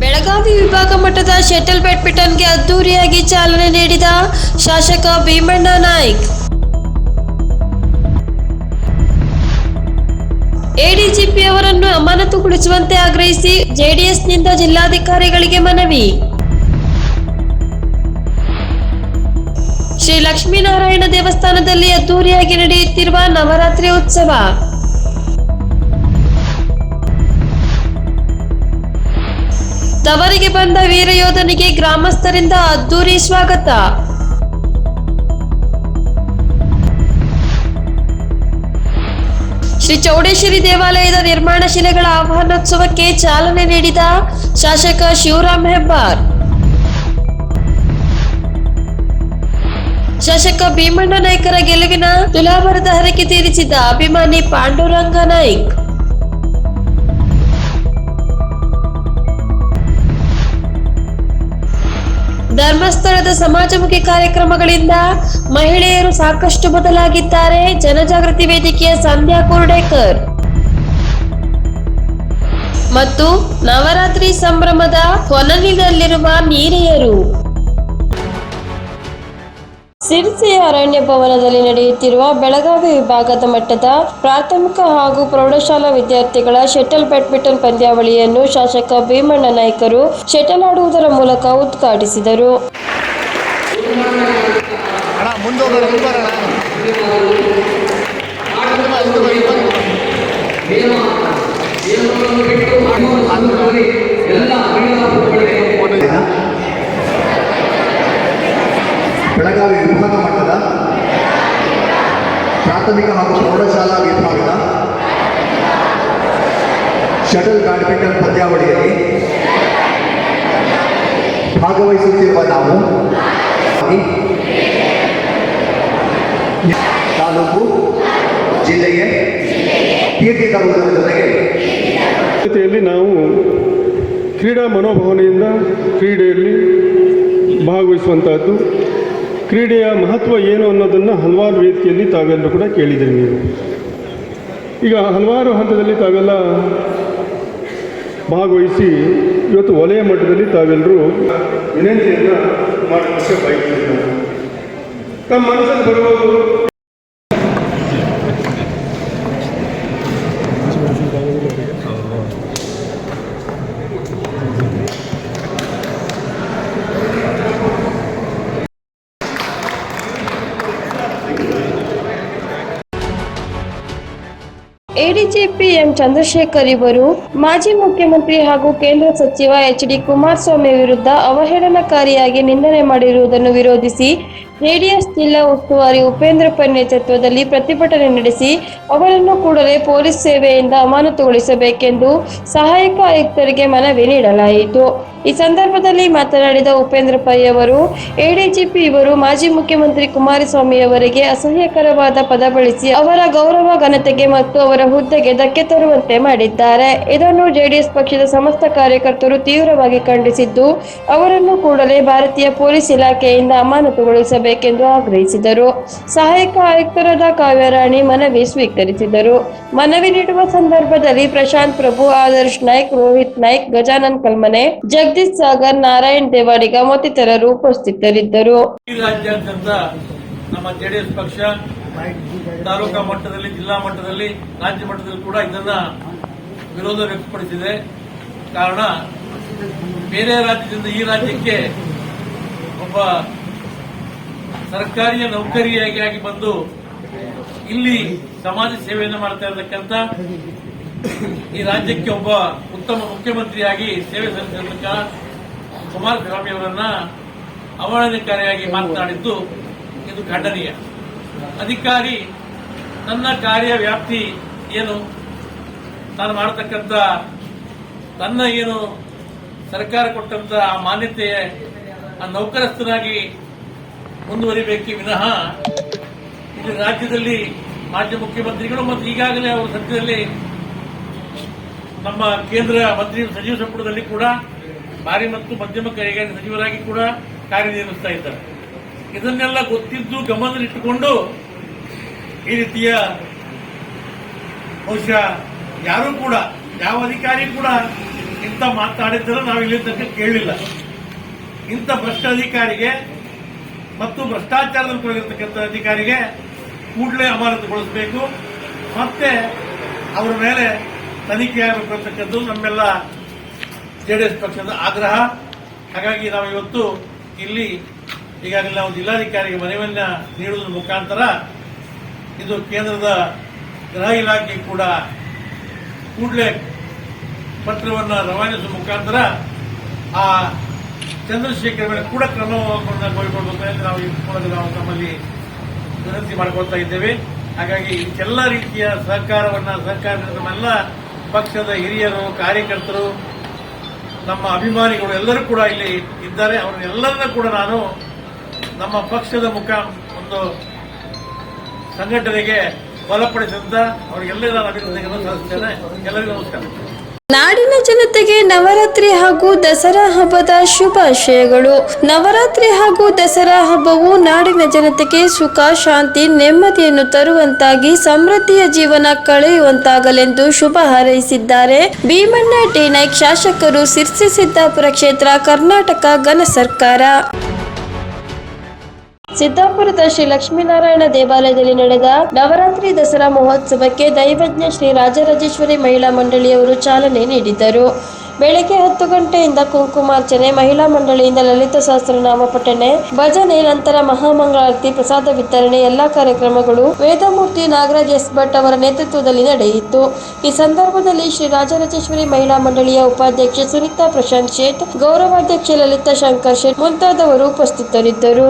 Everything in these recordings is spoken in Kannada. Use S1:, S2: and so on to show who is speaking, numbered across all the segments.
S1: ಬೆಳಗಾವಿ ವಿಭಾಗ ಮಟ್ಟದ ಶಟಲ್ ಬ್ಯಾಡ್ಮಿಂಟನ್ಗೆ ಅದ್ದೂರಿಯಾಗಿ ಚಾಲನೆ ನೀಡಿದ ಶಾಸಕ ಭೀಮಣ್ಣ ನಾಯ್ಕ್. ಎಡಿಜಿಪಿ ಅವರನ್ನು ಅಮಾನತುಗೊಳಿಸುವಂತೆ ಆಗ್ರಹಿಸಿ ಜೆಡಿಎಸ್ನಿಂದ ಜಿಲ್ಲಾಧಿಕಾರಿಗಳಿಗೆ ಮನವಿ. ಶ್ರೀ ಲಕ್ಷ್ಮೀನಾರಾಯಣ ದೇವಸ್ಥಾನದಲ್ಲಿ ಅದ್ದೂರಿಯಾಗಿ ನಡೆಯುತ್ತಿರುವ ನವರಾತ್ರಿ ಉತ್ಸವ. ತವರಿಗೆ ಬಂದ ವೀರಯೋಧನಿಗೆ ಗ್ರಾಮಸ್ಥರಿಂದ ಅದ್ದೂರಿ ಸ್ವಾಗತ. ಶ್ರೀ ಚೌಡೇಶ್ವರಿ ದೇವಾಲಯದ ನಿರ್ಮಾಣ ಶಿಲೆಗಳ ಆಹ್ವಾನೋತ್ಸವಕ್ಕೆ ಚಾಲನೆ ನೀಡಿದ ಶಾಸಕ ಶಿವರಾಮ್ ಹೆಬ್ಬಾರ್. ಶಾಸಕ ಭೀಮಣ್ಣ ನಾಯ್ಕರ ಗೆಲುವಿನ ತುಲಾಭಾರದ ಹರಕೆ ತೀರಿಸಿದ ಅಭಿಮಾನಿ ಪಾಂಡುರಂಗ ನಾಯ್ಕ್. ಧರ್ಮಸ್ಥಳದ ಸಮಾಜಮುಖಿ ಕಾರ್ಯಕ್ರಮಗಳಿಂದ ಮಹಿಳೆಯರು ಸಾಕಷ್ಟು ಬದಲಾಗಿದ್ದಾರೆ. ಜನಜಾಗೃತಿ ವೇದಿಕೆಯ ಸಂಧ್ಯಾ ಕುರ್ಡೇಕರ್. ಮತ್ತು ನವರಾತ್ರಿ ಸಂಭ್ರಮದ ಹೊನಲಿನಲ್ಲಿರುವ ನೀರೆಯರು ಸಿರಿಸಿಯ ಅರಣ್ಯ ಭವನದಲ್ಲಿ ನಡೆಯುತ್ತಿರುವ ಬೆಳಗಾವಿ ವಿಭಾಗದ ಮಟ್ಟದ ಪ್ರಾಥಮಿಕ ಹಾಗೂ ಪ್ರೌಢಶಾಲಾ ವಿದ್ಯಾರ್ಥಿಗಳ ಶಟಲ್ ಬ್ಯಾಡ್ಮಿಂಟನ್ ಪಂದ್ಯಾವಳಿಯನ್ನು ಶಾಸಕ ಭೀಮಣ್ಣ ನಾಯ್ಕರು ಶಟಲ್ ಆಡುವುದರ ಮೂಲಕ ಉದ್ಘಾಟಿಸಿದರು.
S2: ವಿಭಾಗ ಮಟ್ಟದ ಪ್ರಾಥಮಿಕ ಹಾಗೂ ಪ್ರೌಢಶಾಲಾ ವಿಭಾಗದ ಶಟಲ್ ಬ್ಯಾಡ್ಮಿಂಟನ್ ಪಂದ್ಯಾವಳಿಯಲ್ಲಿ ಭಾಗವಹಿಸುತ್ತಿರುವ ನಾವು. ತಾಲೂಕು, ಜಿಲ್ಲೆಗೆ ಕೀರ್ತಿ ತರುವುದರ ಜೊತೆಗೆ
S3: ಜೊತೆಯಲ್ಲಿ ನಾವು ಕ್ರೀಡಾ ಮನೋಭಾವನೆಯಿಂದ ಕ್ರೀಡೆಯಲ್ಲಿ ಭಾಗವಹಿಸುವಂತಹದ್ದು. ಕ್ರೀಡೆಯ ಮಹತ್ವ ಏನು ಅನ್ನೋದನ್ನು ಹಲವಾರು ವೇದಿಕೆಯಲ್ಲಿ ತಾವೆಲ್ಲರೂ ಕೂಡ ಕೇಳಿದ್ದೀರಿ ನೀವು. ಈಗ ಹಲವಾರು ಹಂತದಲ್ಲಿ ತಾವೆಲ್ಲ ಭಾಗವಹಿಸಿ ಇವತ್ತು ವಲಯ ಮಟ್ಟದಲ್ಲಿ ತಾವೆಲ್ಲರೂ ವಿನಂತಿಯನ್ನು ಮಾಡಲಿಕ್ಕೆ ಬಯಸಿದ್ದಾರೆ ತಮ್ಮ ಮನಸ್ಸಲ್ಲಿ ಬರುವುದು
S1: ಎಡಿಜಿಪಿ ಎಂ ಚಂದ್ರಶೇಖರ್ ಇವರು, ಮಾಜಿ ಮುಖ್ಯಮಂತ್ರಿ ಹಾಗೂ ಕೇಂದ್ರ ಸಚಿವ ಎಚ್ ಡಿ ಕುಮಾರಸ್ವಾಮಿ ವಿರುದ್ಧ ಅವಹೇಳನಕಾರಿಯಾಗಿ ನಿಂದನೆ ಮಾಡಿರುವುದನ್ನು ವಿರೋಧಿಸಿ ಜೆಡಿಎಸ್ ಜಿಲ್ಲಾ ಉಸ್ತುವಾರಿ ಉಪೇಂದ್ರಪ್ಪ ನೇತೃತ್ವದಲ್ಲಿ ಪ್ರತಿಭಟನೆ ನಡೆಸಿ ಅವರನ್ನು ಕೂಡಲೇ ಪೊಲೀಸ್ ಸೇವೆಯಿಂದ ಅಮಾನತುಗೊಳಿಸಬೇಕೆಂದು ಸಹಾಯಕ ಆಯುಕ್ತರಿಗೆ ಮನವಿ ನೀಡಲಾಯಿತು. ಈ ಸಂದರ್ಭದಲ್ಲಿ ಮಾತನಾಡಿದ ಉಪೇಂದ್ರ ಪೈ ಅವರು, ಎಡಿಜಿಪಿ ಇವರು ಮಾಜಿ ಮುಖ್ಯಮಂತ್ರಿ ಕುಮಾರಸ್ವಾಮಿ ಅವರಿಗೆ ಅಸಹ್ಯಕರವಾದ ಪದ ಬಳಸಿ ಅವರ ಗೌರವ, ಘನತೆಗೆ ಮತ್ತು ಅವರ ಹುದ್ದೆಗೆ ಧಕ್ಕೆ ತರುವಂತೆ ಮಾಡಿದ್ದಾರೆ. ಇದನ್ನು ಜೆಡಿಎಸ್ ಪಕ್ಷದ ಸಮಸ್ತ ಕಾರ್ಯಕರ್ತರು ತೀವ್ರವಾಗಿ ಖಂಡಿಸಿದ್ದು, ಅವರನ್ನು ಕೂಡಲೇ ಭಾರತೀಯ ಪೊಲೀಸ್ ಇಲಾಖೆಯಿಂದ ಅಮಾನತುಗೊಳಿಸಬೇಕೆಂದು ಆಗ್ರಹಿಸಿದರು. ಸಹಾಯಕ ಆಯುಕ್ತರಾದ ಕಾವ್ಯರಾಣಿ ಮನವಿ ಸ್ವೀಕರಿಸಿದರು. ಮನವಿ ನೀಡುವ ಸಂದರ್ಭದಲ್ಲಿ ಪ್ರಶಾಂತ್ ಪ್ರಭು, ಆದರ್ಶ್ ನಾಯ್ಕ್, ರೋಹಿತ್ ನಾಯ್ಕ್, ಗಜಾನನ್ ಕಲ್ಮನೆ, ಜಗದೀಶ್ ಸಾಗರ್, ನಾರಾಯಣ್ ದೇವಾಡಿಗ ಮತ್ತಿತರರು ಉಪಸ್ಥಿತರಿದ್ದರು.
S4: ನಮ್ಮ ಜೆಡಿಎಸ್ ಪಕ್ಷ ತಾಲೂಕಾ ಮಟ್ಟದಲ್ಲಿ, ಜಿಲ್ಲಾ ಮಟ್ಟದಲ್ಲಿ, ರಾಜ್ಯ ಮಟ್ಟದಲ್ಲಿ ಕೂಡ ಇದನ್ನ ವಿರೋಧ ವ್ಯಕ್ತಪಡಿಸಿದೆ. ಕಾರಣ ಬೇರೆ ರಾಜ್ಯದಿಂದ ಈ ರಾಜ್ಯಕ್ಕೆ ಒಬ್ಬ ಸರ್ಕಾರಿ ನೌಕರಿಯಾಗಿ ಬಂದು ಇಲ್ಲಿ ಸಮಾಜ ಸೇವೆಯನ್ನು ಮಾಡ್ತಾ ಇರತಕ್ಕಂಥ ಈ ರಾಜ್ಯಕ್ಕೆ ಒಬ್ಬ ಉತ್ತಮ ಮುಖ್ಯಮಂತ್ರಿಯಾಗಿ ಸೇವೆ ಸಲ್ಲಿಸಿರ್ತಕ್ಕ ಕುಮಾರಸ್ವಾಮಿ ಅವರನ್ನ ಅವಹೇಳನಕಾರಿಯಾಗಿ ಮಾತನಾಡಿದ್ದು ಇದು ಖಂಡನೀಯ. ಅಧಿಕಾರಿ ತನ್ನ ಕಾರ್ಯ ವ್ಯಾಪ್ತಿ ಏನು? ತಾನು ಮಾಡತಕ್ಕಂತ ತನ್ನ ಏನು ಸರ್ಕಾರ ಕೊಟ್ಟಂತ ಆ ಮಾನ್ಯತೆ ಆ ನೌಕರಸ್ಥನಾಗಿ ಮುಂದುವರಿಬೇಕೇ ವಿನಃ ಇದು ರಾಜ್ಯದಲ್ಲಿ ಮಾಜಿ ಮುಖ್ಯಮಂತ್ರಿಗಳು ಮತ್ತು ಈಗಾಗಲೇ ಅವರು ಸದ್ಯದಲ್ಲಿ ನಮ್ಮ ಕೇಂದ್ರ ಮಂತ್ರಿ ಸಚಿವ ಸಂಪುಟದಲ್ಲಿ ಕೂಡ ಭಾರಿ ಮತ್ತು ಮಧ್ಯಮ ಕೈಗಾರಿಕೆ ಸಚಿವರಾಗಿ ಕೂಡ ಕಾರ್ಯನಿರ್ವಹಿಸ್ತಾ ಇದ್ದಾರೆ. ಇದನ್ನೆಲ್ಲ ಗೊತ್ತಿದ್ದು ಗಮನದಲ್ಲಿಟ್ಟುಕೊಂಡು ಈ ರೀತಿಯ ಬಹುಶಃ ಯಾರು ಕೂಡ, ಯಾವ ಅಧಿಕಾರಿ ಕೂಡ ಇಂಥ ಮಾತಾಡಿದ್ರೆ ನಾವು ಇಲ್ಲಿ ತನಕ ಕೇಳಲಿಲ್ಲ. ಇಂಥ ಭ್ರಷ್ಟ ಅಧಿಕಾರಿಗೆ ಮತ್ತು ಭ್ರಷ್ಟಾಚಾರದಲ್ಲಿ ತೊಡಗಿರ್ತಕ್ಕಂಥ ಅಧಿಕಾರಿಗೆ ಕೂಡಲೇ ಅಮಾನತುಗೊಳಿಸಬೇಕು ಮತ್ತೆ ಅವರ ಮೇಲೆ ತನಿಖೆ ಆಗಬೇಕು ಅಂತಕ್ಕದ್ದು ನಮ್ಮೆಲ್ಲ ಜೆಡಿಎಸ್ ಪಕ್ಷದ ಆಗ್ರಹ. ಹಾಗಾಗಿ ನಾವು ಇವತ್ತು ಇಲ್ಲಿ ಈಗಾಗಲೇ ನಾವು ಜಿಲ್ಲಾಧಿಕಾರಿಗೆ ಮನವಿಯನ್ನ ನೀಡುವುದರ ಮುಖಾಂತರ ಇದು ಕೇಂದ್ರದ ಗೃಹ ಇಲಾಖೆ ಕೂಡ ಕೂಡಲೇ ಪತ್ರವನ್ನು ರವಾನಿಸುವ ಮುಖಾಂತರ ಆ ಚಂದ್ರಶೇಖರ್ ಮೇಲೆ ಕೂಡ ಕ್ರಮವನ್ನು ಕೈಗೊಳ್ಳಬೇಕು ನಾವು ಈ ಮೂಲಕ ನಾವು ನಮ್ಮಲ್ಲಿ ವಿನಂತಿ ಮಾಡಿಕೊಳ್ತಾ ಇದ್ದೇವೆ. ಹಾಗಾಗಿ ಎಲ್ಲ ರೀತಿಯ ಸಹಕಾರವನ್ನ, ಸಹಕಾರ ನಮ್ಮೆಲ್ಲ ಪಕ್ಷದ ಹಿರಿಯರು, ಕಾರ್ಯಕರ್ತರು, ನಮ್ಮ ಅಭಿಮಾನಿಗಳು ಎಲ್ಲರೂ ಕೂಡ ಇಲ್ಲಿ ಇದ್ದಾರೆ. ಅವರನ್ನೆಲ್ಲರನ್ನ ಕೂಡ ನಾನು ನಮ್ಮ ಪಕ್ಷದ ಮುಖ ಒಂದು ಸಂಘಟನೆಗೆ ಬಲಪಡಿಸಿದ ಅವರಿಗೆಲ್ಲ ನಾನು ಅಭಿನಂದನೆಗಳನ್ನು ಸಲ್ಲಿಸ್ತೇನೆ. ಎಲ್ಲರಿಗೂ ನಮಸ್ಕಾರ.
S1: ನಾಡಿನ ಜನತೆಗೆ ನವರಾತ್ರಿ ಹಾಗೂ ದಸರಾ ಹಬ್ಬದ ಶುಭಾಶಯಗಳು. ನವರಾತ್ರಿ ಹಾಗೂ ದಸರಾ ಹಬ್ಬವು ನಾಡಿನ ಜನತೆಗೆ ಸುಖ, ಶಾಂತಿ, ನೆಮ್ಮದಿಯನ್ನು ತರುವಂತಾಗಿ ಸಮೃದ್ಧಿಯ ಜೀವನ ಕಳೆಯುವಂತಾಗಲೆಂದು ಶುಭ ಹಾರೈಸಿದ್ದಾರೆ. ಭೀಮಣ್ಣ ಟಿ ನಾಯ್ಕ್ ಶಾಸಕರು ಸಿರ್ಸಿ ಸಿದ್ದಾಪುರ ಕ್ಷೇತ್ರ, ಕರ್ನಾಟಕ ಘನ ಸರ್ಕಾರ. ಸಿದ್ದಾಪುರದ ಶ್ರೀ ಲಕ್ಷ್ಮೀನಾರಾಯಣ ದೇವಾಲಯದಲ್ಲಿ ನಡೆದ ನವರಾತ್ರಿ ದಸರಾ ಮಹೋತ್ಸವಕ್ಕೆ ದೈವಜ್ಞ ಶ್ರೀ ರಾಜರಾಜೇಶ್ವರಿ ಮಹಿಳಾ ಮಂಡಳಿಯವರು ಚಾಲನೆ ನೀಡಿದ್ದರು. ಬೆಳಗ್ಗೆ ಹತ್ತು ಗಂಟೆಯಿಂದ ಕುಂಕುಮಾರ್ಚನೆ ಮಹಿಳಾ ಮಂಡಳಿಯಿಂದ ಲಲಿತ ಸಹಸ್ರನಾಮ ಪಠಣೆ ಭಜನೆ, ನಂತರ ಮಹಾಮಂಗಳಾರತಿ ಪ್ರಸಾದ ವಿತರಣೆ, ಎಲ್ಲಾ ಕಾರ್ಯಕ್ರಮಗಳು ವೇದಮೂರ್ತಿ ನಾಗರಾಜ್ ಎಸ್ ಭಟ್ ಅವರ ನೇತೃತ್ವದಲ್ಲಿ ನಡೆಯಿತು. ಈ ಸಂದರ್ಭದಲ್ಲಿ ಶ್ರೀ ರಾಜರಾಜೇಶ್ವರಿ ಮಹಿಳಾ ಮಂಡಳಿಯ ಉಪಾಧ್ಯಕ್ಷೆ ಸುನೀತಾ ಪ್ರಶಾಂತ್ ಶೇಟ್, ಗೌರವಾಧ್ಯಕ್ಷೆ ಲಲಿತಾ ಶಂಕರ್ ಶೇಟ್ ಮುಂತಾದವರು ಉಪಸ್ಥಿತರಿದ್ದರು.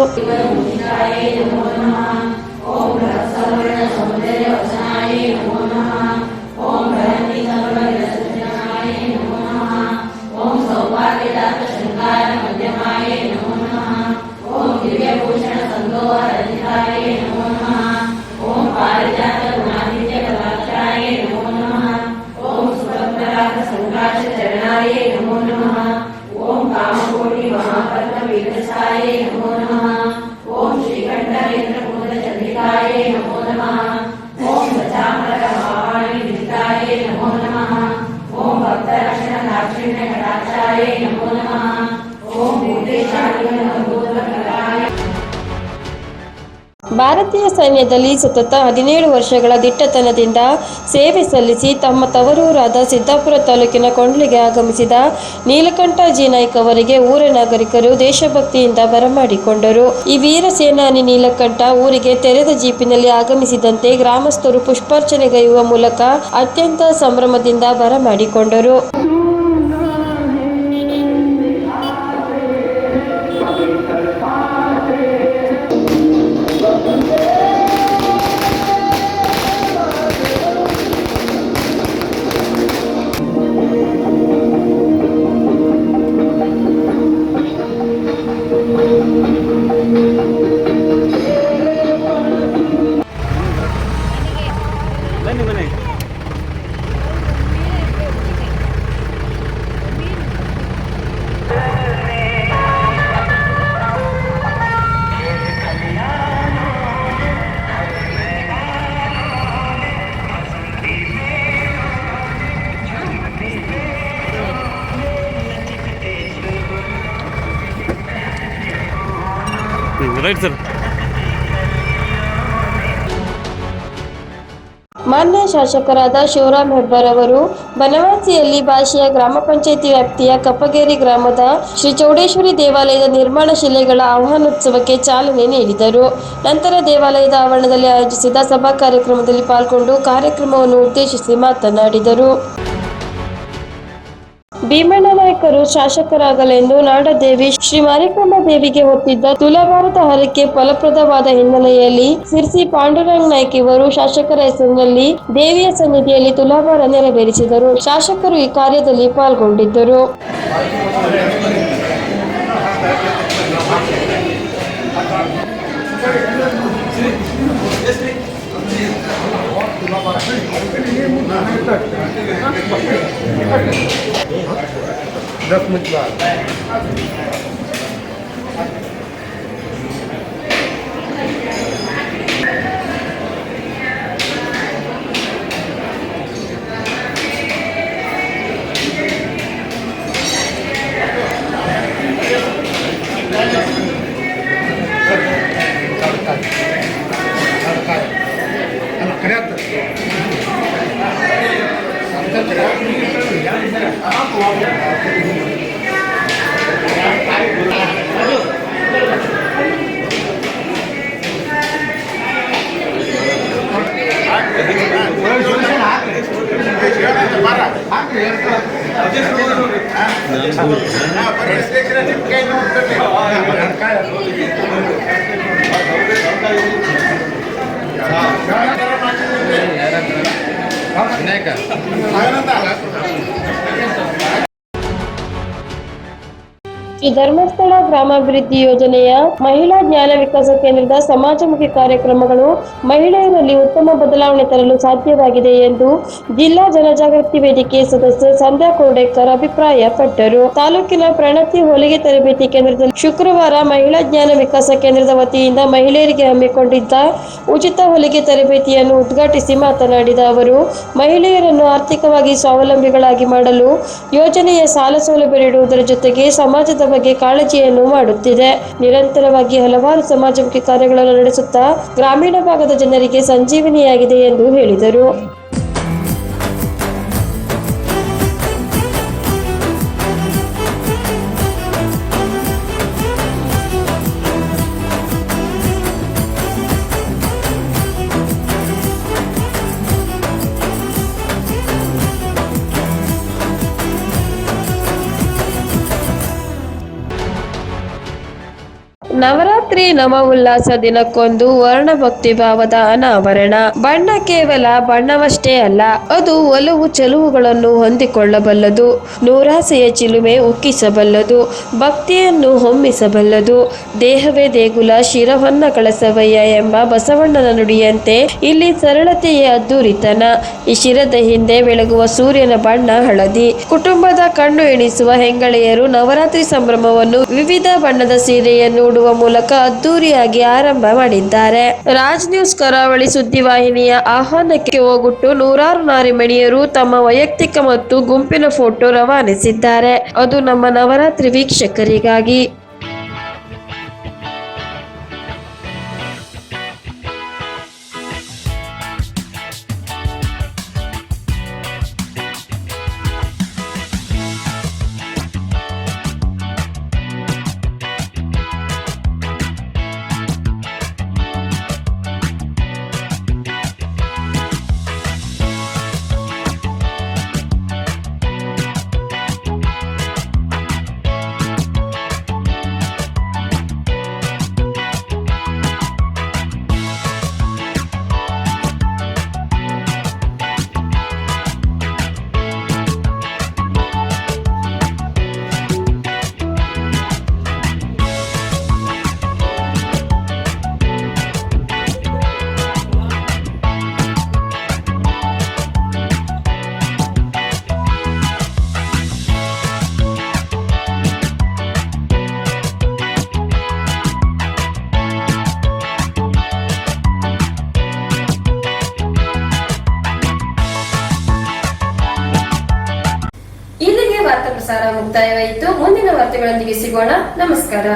S1: ಭಾರತೀಯ ಸೈನ್ಯದಲ್ಲಿ ಸತತ ಹದಿನೇಳು ವರ್ಷಗಳ ದಿಟ್ಟತನದಿಂದ ಸೇವೆ ಸಲ್ಲಿಸಿ ತಮ್ಮ ತವರೂರಾದ ಸಿದ್ದಾಪುರ ತಾಲೂಕಿನ ಕೊಂಡ್ಲಿಗೆ ಆಗಮಿಸಿದ ನೀಲಕಂಠ ಜಿ ನಾಯ್ಕ್ ಅವರಿಗೆ ಊರ ನಾಗರಿಕರು ದೇಶಭಕ್ತಿಯಿಂದ ಬರಮಾಡಿಕೊಂಡರು. ಈ ವೀರ ಸೇನಾನಿ ನೀಲಕಂಠ ಊರಿಗೆ ತೆರೆದ ಜೀಪಿನಲ್ಲಿ ಆಗಮಿಸಿದಂತೆ ಗ್ರಾಮಸ್ಥರು ಪುಷ್ಪಾರ್ಚನೆಗೈಯುವ ಮೂಲಕ ಅತ್ಯಂತ ಸಂಭ್ರಮದಿಂದ ಬರಮಾಡಿಕೊಂಡರು. ಮಾನ್ಯ ಶಾಸಕರಾದ ಶಿವರಾಮ್ ಹೆಬ್ಬಾರ್ ಅವರು ಬನವಾಸಿಯಲ್ಲಿ ಭಾಷೆಯ ಗ್ರಾಮ ಪಂಚಾಯಿತಿ ವ್ಯಾಪ್ತಿಯ ಕಪ್ಪಗೇರಿ ಗ್ರಾಮದ ಶ್ರೀ ಚೌಡೇಶ್ವರಿ ದೇವಾಲಯದ ನಿರ್ಮಾಣ ಶಿಲೆಗಳ ಆಹ್ವಾನೋತ್ಸವಕ್ಕೆ ಚಾಲನೆ ನೀಡಿದರು. ನಂತರ ದೇವಾಲಯದ ಆವರಣದಲ್ಲಿ ಆಯೋಜಿಸಿದ ಸಭಾ ಕಾರ್ಯಕ್ರಮದಲ್ಲಿ ಪಾಲ್ಗೊಂಡು ಕಾರ್ಯಕ್ರಮವನ್ನು ಉದ್ದೇಶಿಸಿ ಮಾತನಾಡಿದರು. ಭೀಮಣ್ಣ ಶಾಸಕರಾಗಲೆಂದು ನಾಡದೇವಿ ಶ್ರೀ ಮಾರಿಕಮ್ಮ ದೇವಿಗೆ ಹೊತ್ತಿದ್ದ ತುಲಾಭಾರತ ಹರಕೆ ಫಲಪ್ರದವಾದ ಹಿನ್ನೆಲೆಯಲ್ಲಿ ಸಿರ್ಸಿ ಪಾಂಡುರಂಗ್ ನಾಯ್ಕ ಇವರು ಶಾಸಕರ ಹೆಸರಿನಲ್ಲಿ ದೇವಿಯ ಸನ್ನಿಧಿಯಲ್ಲಿ ತುಲಾಭಾರ ನೆರವೇರಿಸಿದರು. ಶಾಸಕರು ಈ ಕಾರ್ಯದಲ್ಲಿ ಪಾಲ್ಗೊಂಡಿದ್ದರು.
S5: दस मिनट बाद pega. Vai andar.
S1: Shri Dharmasthala ಗ್ರಾಮಾಭಿವೃದ್ಧಿ ಯೋಜನೆಯ ಮಹಿಳಾ ಜ್ಞಾನ ವಿಕಾಸ ಕೇಂದ್ರದ ಸಮಾಜಮುಖಿ ಕಾರ್ಯಕ್ರಮಗಳು ಮಹಿಳೆಯರಲ್ಲಿ ಉತ್ತಮ ಬದಲಾವಣೆ ತರಲು ಸಾಧ್ಯವಾಗಿದೆ ಎಂದು ಜಿಲ್ಲಾ ಜನಜಾಗೃತಿ ವೇದಿಕೆ ಸದಸ್ಯೆ ಸಂಧ್ಯಾ ಕೋಡೇಕರ್ ಅಭಿಪ್ರಾಯಪಟ್ಟರು ತಾಲೂಕಿನ ಪ್ರಣತಿ ಹೊಲಿಗೆ ತರಬೇತಿ ಕೇಂದ್ರದಲ್ಲಿ ಶುಕ್ರವಾರ ಮಹಿಳಾ ಜ್ಞಾನ ವಿಕಾಸ ಕೇಂದ್ರದ ವತಿಯಿಂದ ಮಹಿಳೆಯರಿಗೆ ಹಮ್ಮಿಕೊಂಡಿದ್ದ ಉಚಿತ ಹೊಲಿಗೆ ತರಬೇತಿಯನ್ನು ಉದ್ಘಾಟಿಸಿ ಮಾತನಾಡಿದ ಅವರು, ಮಹಿಳೆಯರನ್ನು ಆರ್ಥಿಕವಾಗಿ ಸ್ವಾವಲಂಬಿಗಳಾಗಿ ಮಾಡಲು ಯೋಜನೆಯ ಸಾಲ ಸೌಲಭ್ಯ ನೀಡುವುದರ ಜೊತೆಗೆ ಸಮಾಜದ ಕಾಳಜಿಯನ್ನು ಮಾಡುತ್ತಿದೆ. ನಿರಂತರವಾಗಿ ಹಲವಾರು ಸಮಾಜಮುಖಿ ಕಾರ್ಯಗಳನ್ನು ನಡೆಸುತ್ತಾ ಗ್ರಾಮೀಣ ಭಾಗದ ಜನರಿಗೆ ಸಂಜೀವನಿಯಾಗಿದೆ ಎಂದು ಹೇಳಿದರು. ನವರಾತ್ರಿ ನವ ಉಲ್ಲಾಸ ದಿನಕ್ಕೊಂದು ವರ್ಣ ಭಕ್ತಿ ಭಾವದ ಅನಾವರಣ. ಬಣ್ಣ ಕೇವಲ ಬಣ್ಣವಷ್ಟೇ ಅಲ್ಲ, ಅದು ಒಲವು ಚೆಲುವುಗಳನ್ನು ಹೊಂದಿಕೊಳ್ಳಬಲ್ಲದು. ನೂರಾಸೆಯ ಚಿಲುಮೆ ಉಕ್ಕಿಸಬಲ್ಲದು, ಭಕ್ತಿಯನ್ನು ಹೊಮ್ಮಿಸಬಲ್ಲದು. ದೇಹವೇ ದೇಗುಲ, ಶಿರವನ್ನ ಕಳಸವಯ್ಯ ಎಂಬ ಬಸವಣ್ಣನ ನುಡಿಯಂತೆ ಇಲ್ಲಿ ಸರಳತೆಯೇ ಅದ್ದೂರಿತನ ಈ ಶಿರದ ಹಿಂದೆ ಬೆಳಗುವ ಸೂರ್ಯನ ಬಣ್ಣ ಹಳದಿ. ಕುಟುಂಬದ ಕಣ್ಣು ಎಣಿಸುವ ಹೆಂಗಳೆಯರು ನವರಾತ್ರಿ ಸಂಭ್ರಮವನ್ನು ವಿವಿಧ ಬಣ್ಣದ ಸೀರೆಯನ್ನು ಉಡುವ ಮೂಲಕ ಅದ್ದೂರಿಯಾಗಿ ಆರಂಭ ಮಾಡಿದ್ದಾರೆ. ರಾಜ್ ನ್ಯೂಸ್ ಕರಾವಳಿ ಸುದ್ದಿವಾಹಿನಿಯ ಆಹ್ವಾನಕ್ಕೆ ಹೋಗುಟ್ಟು ನೂರಾರು ನಾರಿಮಣಿಯರು ತಮ್ಮ ವೈಯಕ್ತಿಕ ಮತ್ತು ಗುಂಪಿನ ಫೋಟೋ ರವಾನಿಸಿದ್ದಾರೆ. ಅದು ನಮ್ಮ ನವರಾತ್ರಿ ವೀಕ್ಷಕರಿಗಾಗಿ.
S6: ಮುಕ್ತಾಯವಾಯಿತು. ಮುಂದಿನ ವಾರ್ತೆಗಳೊಂದಿಗೆ ಸಿಗೋಣ. ನಮಸ್ಕಾರ.